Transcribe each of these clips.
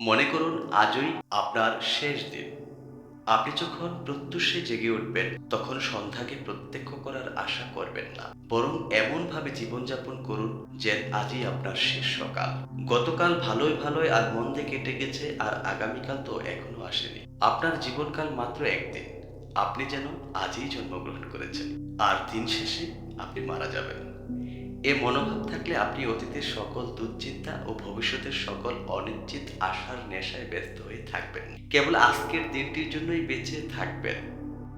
মনে করুন, আজই আপনার শেষ দিন। আপনি যখন প্রত্যুষে জেগে উঠবেন, তখন সন্ধ্যাকে প্রত্যক্ষ করার আশা করবেন না। বরং এমনভাবে জীবনযাপন করুন যে আজই আপনার শেষ সকাল। গতকাল ভালোই ভালোই আর মন্দে কেটে গেছে আর আগামীকাল তো এখনও আসেনি। আপনার জীবনকাল মাত্র একদিন। আপনি যেন আজই জন্মগ্রহণ করেছেন। আর দিন শেষে আপনি মারা যাবেন। এ মনোভাব থাকলে আপনি অতীতের সকল দুশ্চিন্তা ও ভবিষ্যতের সকল অনিশ্চিত আশার নেশায় ব্যস্ত হয়ে থাকবেন। কেবল আজকের দিনটির জন্যই বেঁচে থাকবেন।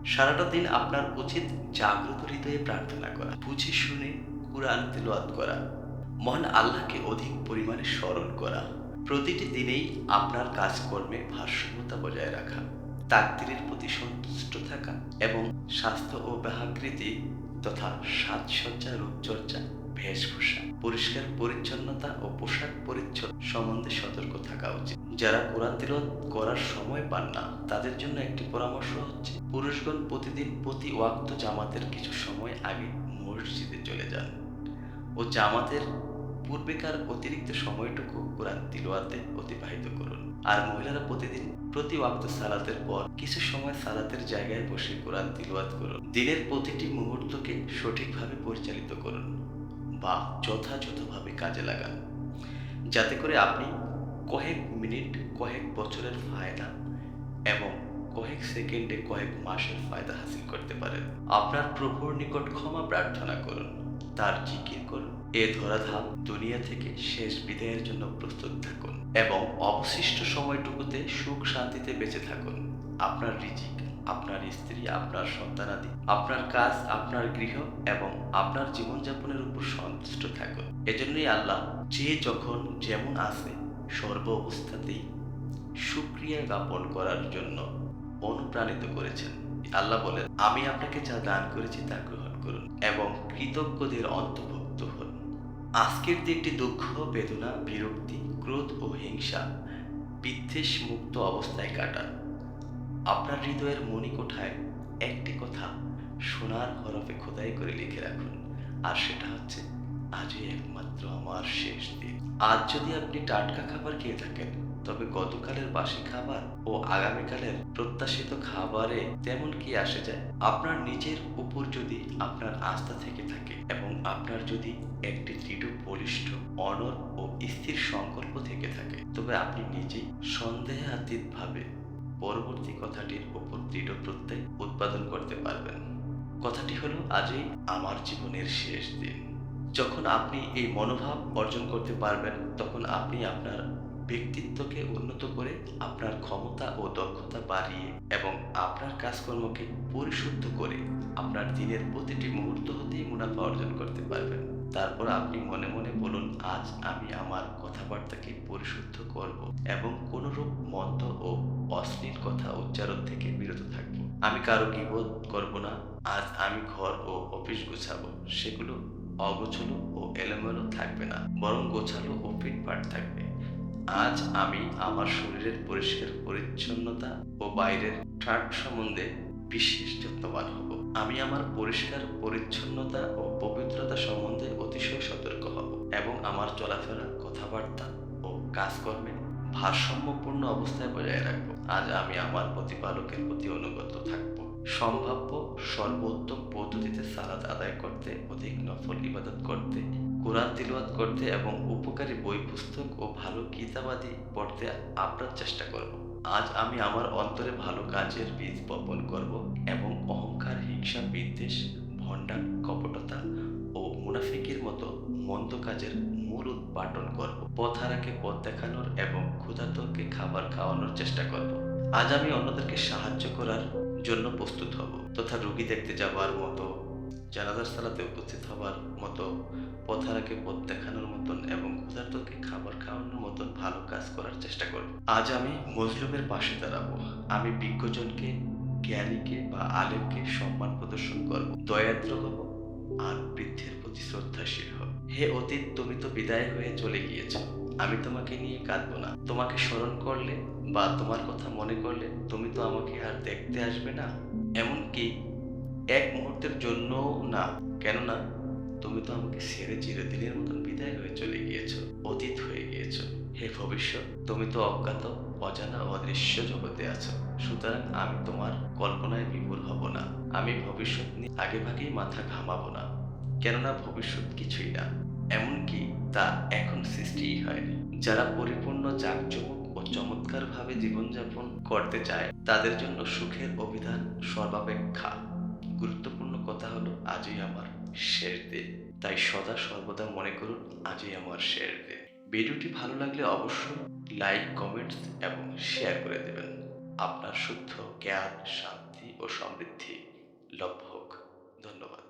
সারাটা দিন আপনার উচিত জাগ্রত হৃদয়ে প্রার্থনা করা, বুঝে শুনে কুরআন তিলওয়াত করা, মহান আল্লাহকে অধিক পরিমাণে স্মরণ করা, প্রতিটি দিনেই আপনার কাজকর্মে ভারসাম্যতা বজায় রাখা, তাকদিরের প্রতি সন্তুষ্ট থাকা এবং স্বাস্থ্য ও ব্যাহাকৃতি তথা সাজসজ্জা রূপচর্চা বেশভূষা পরিষ্কার পরিচ্ছন্নতা ও পোশাক পরিচ্ছদ সম্বন্ধে সতর্ক থাকা উচিত। যারা কোরআন তিলত করার সময় পান না, তাদের জন্য একটি পরামর্শ হচ্ছে, পুরুষগণ প্রতিদিন প্রতি ওয়াক্ত জামাতের কিছু সময় আগে মসজিদে চলে যান ও জামাতের পূর্বেকার অতিরিক্ত সময়টুকু কোরআন তিলোয়াতে অতিবাহিত করুন। আর মহিলারা প্রতিদিন প্রতি ওয়াক্ত সালাতের পর কিছু সময় সালাতের জায়গায় বসে কোরআন তিলওয়াত করুন। দিনের প্রতিটি মুহূর্তকে সঠিকভাবে পরিচালিত করুন। বা যথাযথভাবে কাজে লাগান। যাতে করে আপনি কয়েক মিনিট, কয়েক বছরের ফায়দা এবং কয়েক সেকেন্ডে, কয়েক মাসের ফায়দা হাসিল করতে পারেন। আপনার প্রভুর নিকট ক্ষমা প্রার্থনা করুন। তার জিকির করুন। এ ধরাধাম দুনিয়া থেকে শেষ বিদায়ের জন্য প্রস্তুত থাকুন এবং অবশিষ্ট সময়টুকুতে সুখ শান্তিতে বেঁচে থাকুন। আপনার রিজিক আপনার স্ত্রী, আপনার সন্তানাদি, আপনার কাজ, আপনার গৃহ এবং আপনার জীবনযাপনের উপর সন্তুষ্ট থাকুন। এজন্যই আল্লাহ যে যখন যেমন আছে সর্ব অবস্থাতেই সুক্রিয়া জ্ঞাপন করার জন্য অনুপ্রাণিত করেছেন। আল্লাহ বলেন, আমি আপনাকে যা দান করেছি তা গ্রহণ করুন এবং কৃতজ্ঞদের অন্তর্ভুক্ত হন। আজকের দিনটি দুঃখ, বেদনা, বিরক্তি, ক্রোধ ও হিংসা বিদ্বেষ মুক্ত অবস্থায় কাটান। আপনার হৃদয়ের মণিকোঠায় একটি কথা সোনার হরফে খোদাই করে লিখে রাখুন, আর সেটা হচ্ছে, আজই একমাত্র আমার শেষ দিন। আজ যদি আপনি টাটকা খাবার খেয়ে থাকেন, তবে গতকালের বাসি খাবার ও আগামীকালের প্রত্যাশিত খাবারে তেমন কি আসে যায়? আপনার নিজের উপর যদি আপনার আস্থা থেকে থাকে এবং আপনার যদি একটি দৃঢ়, বলিষ্ঠ, অনর ও স্থির সংকল্প থেকে থাকে, তবে আপনি নিজেই সন্দেহাতীতভাবে পরবর্তী কথাটির উপর দৃঢ় প্রত্যয় উৎপাদন করতে পারবেন। কথাটি হলো, আজই আমার জীবনের শেষ দিন। যখন আপনি এই মনোভাব অর্জন করতে পারবেন, তখন আপনি আপনার ব্যক্তিত্বকে উন্নত করে আপনার ক্ষমতা ও দক্ষতা বাড়িয়ে এবং আপনার কাজকর্মকে পরিশুদ্ধ করে আপনার দিনের প্রতিটি মুহূর্ত হতেই মুনাফা অর্জন করতে পারবেন। তারপর আপনি মনে মনে বলুন, আজ আমি আমার কথাবার্তাকে পরিশুদ্ধ করব এবং কোনরূপ মন্দ ও অশ্লীল কথা উচ্চারণ থেকে বিরত থাকব। আমি কারও গিবোধ করব না। আজ আমি ঘর ও অফিস গোছাবো। সেগুলো অগোছালো ও এলোমেলো থাকবে না, বরং গোছালো ও ফিটফাট থাকবে। আজ আমি আমার শরীরের পরিষ্কার পরিচ্ছন্নতা ও বাইরের ট্রাক সম্বন্ধে বিশেষ যত্নবান হব। আমি আমার পরিষ্কার পরিচ্ছন্নতা ও পবিত্রতা সম্বন্ধে অতিশয় সতর্ক হব এবং আমার চলাফেরা, কথাবার্তা ও কাজকর্মে ভারসাম্যপূর্ণ অবস্থায় বজায় রাখব। আজ আমি আমার প্রতিপালকের প্রতি অনুগত থাকব। সম্ভাব্য সর্বোত্তম পদ্ধতিতে সালাদ আদায় করতে অধিক নফল ইবাদত করতে কোরআন তিলওয়াত করতে এবং উপকারী বই, পুস্তক ও ভালো কিতাবাদি পড়তে আপনার চেষ্টা করব। আজ আমি আমার অন্তরে ভালো কাজের বীজ বপন করব এবং অহংকার, হিংসা, বিদ্বেষ ভণ্ডান কপটতা ও মুনাফিকের মতো মন্দ কাজের মূল উৎপাটন করব। পথহারাকে পথ দেখানোর এবং ক্ষুধাতকে খাবার খাওয়ানোর চেষ্টা করব। আজ আমি অন্যদেরকে সাহায্য করার জন্য প্রস্তুত হব, তথা রুগী দেখতে যাবার মতো জানাজার সালাতে উপস্থিত হবার মতো, পথারাকে পথ দেখানোর মতন এবং ক্ষুধার্তকে খাবার খাওয়ানোর মতন ভালো কাজ করার চেষ্টা করব। আজ আমি মজলুমের পাশে দাঁড়াবো। আমি বিজ্ঞজনকে, জ্ঞানীকে বা আলেমকে সম্মান প্রদর্শন করব। দয়াদ্র হব, আর বৃদ্ধের প্রতি শ্রদ্ধাশীল হব। হে অতীত, তুমি তো বিদায় হয়ে চলে গিয়েছো। আমি তোমাকে নিয়ে কাঁদবো না। তোমাকে স্মরণ করলে বা তোমার কথা মনে করলে তুমি তো আমাকে আর দেখতে আসবে না। এমনকি এক মুহূর্তের জন্য না, কেননা তুমি তো আমাকে ছেড়ে চিরদিনের মতন বিদায় হয়ে চলে গিয়েছো, অতীত হয়ে গিয়েছো। হে ভবিষ্যৎ, তুমি তো অজ্ঞাত, অজানা, অদৃশ্য জগতে আছো। সুতরাং আমি তোমার কল্পনায় বিমূল হব না। আমি ভবিষ্যৎ নিয়ে আগে ভাগেই মাথা ঘামাবো না। কেননা ভবিষ্যৎ কিছুই না। এমনকি তা এখন সৃষ্টিই হয়নি। যারা পরিপূর্ণ জাঁকজমক ও চমৎকারভাবে জীবনযাপন করতে চায়, তাদের জন্য সুখের অভিধান সর্বাপেক্ষা। গুরুত্বপূর্ণ কথা হলো, আজই আমার শেষ দিন। তাই সদা সর্বদা মনে করুন, আজই আমার শেষ দিন। ভিডিওটি ভালো লাগলে অবশ্যই লাইক, কমেন্টস এবং শেয়ার করে দেবেন। আপনার শুদ্ধ জ্ঞান, শান্তি ও সমৃদ্ধি। লভ্য হোক। ধন্যবাদ।